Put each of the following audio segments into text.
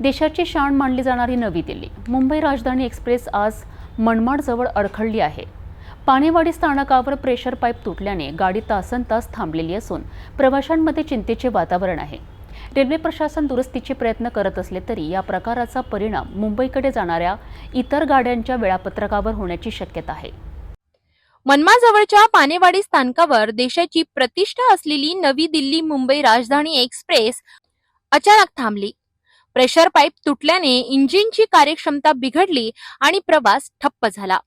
देशाची शाण मानली जाणारी नवी दिल्ली. मुंबई राजधानी एक्सप्रेस आज मनमाडजवळ अडखळली आहे. पाणेवाडी स्थानकावर प्रेशर पाईप तुटल्याने गाडी तासन तास थांबलेली असून प्रवाशांमध्ये चिंतेचे वातावरण आहे. रेल्वे प्रशासन दुरुस्तीचे प्रयत्न करत असले तरी या प्रकाराचा परिणाम मुंबईकडे जाणाऱ्या इतर गाड्यांच्या वेळापत्रकावर होण्याची शक्यता आहे. मनमाजवळच्या पानेवाडी स्थानकावर देशाची प्रतिष्ठा असलेली नवी दिल्ली मुंबई राजधानी एक्सप्रेस अचानक थांबली. प्रेशर पाईप तुटल्याने इंजिनची कार्यक्षमता बिघडली आणि प्रवास ठप्प झाला.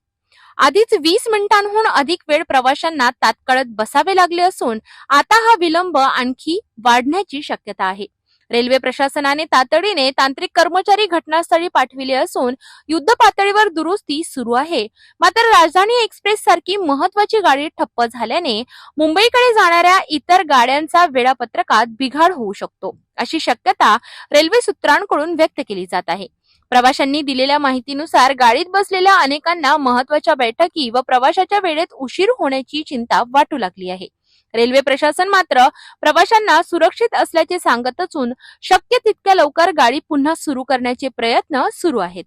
आधीच वीस मिनिटांहून अधिक वेळ प्रवाशांना तात्काळत बसावे लागले असून आता हा विलंब आणखी वाढण्याची शक्यता आहे. रेल्वे प्रशासनाने तातडीने तांत्रिक कर्मचारी घटनास्थळी पाठविले असून युद्ध पातळीवर दुरुस्ती सुरू आहे. मात्र राजधानी एक्सप्रेस सारखी महत्वाची गाडी ठप्प झाल्याने मुंबईकडे जाणाऱ्या इतर गाड्यांचा वेळापत्रकात बिघाड होऊ शकतो अशी शक्यता रेल्वे सूत्रांकडून व्यक्त केली जात आहे. प्रवाशांनी दिलेल्या माहितीनुसार गाडीत बसलेल्या अनेकांना महत्त्वाच्या बैठकी व प्रवाशाच्या वेळेत उशीर होण्याची चिंता वाटू लागली आहे. रेल्वे प्रशासन मात्र प्रवाशांना सुरक्षित असल्याचे सांगत असून शक्य तितक्या लवकर गाडी पुन्हा सुरू करण्याचे प्रयत्न सुरू आहेत.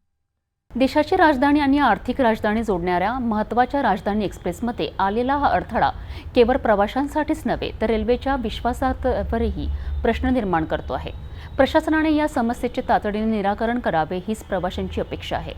देशाची राजधानी आणि आर्थिक राजधानी जोडणाऱ्या महत्त्वाच्या राजधानी एक्सप्रेसमध्ये आलेला हा अडथळा केवळ प्रवाशांसाठीच नव्हे तर रेल्वेच्या विश्वासावरही प्रश्न निर्माण करतो आहे. प्रशासनाने या समस्येचे तातडीने निराकरण करावे हीच प्रवाशांची अपेक्षा आहे.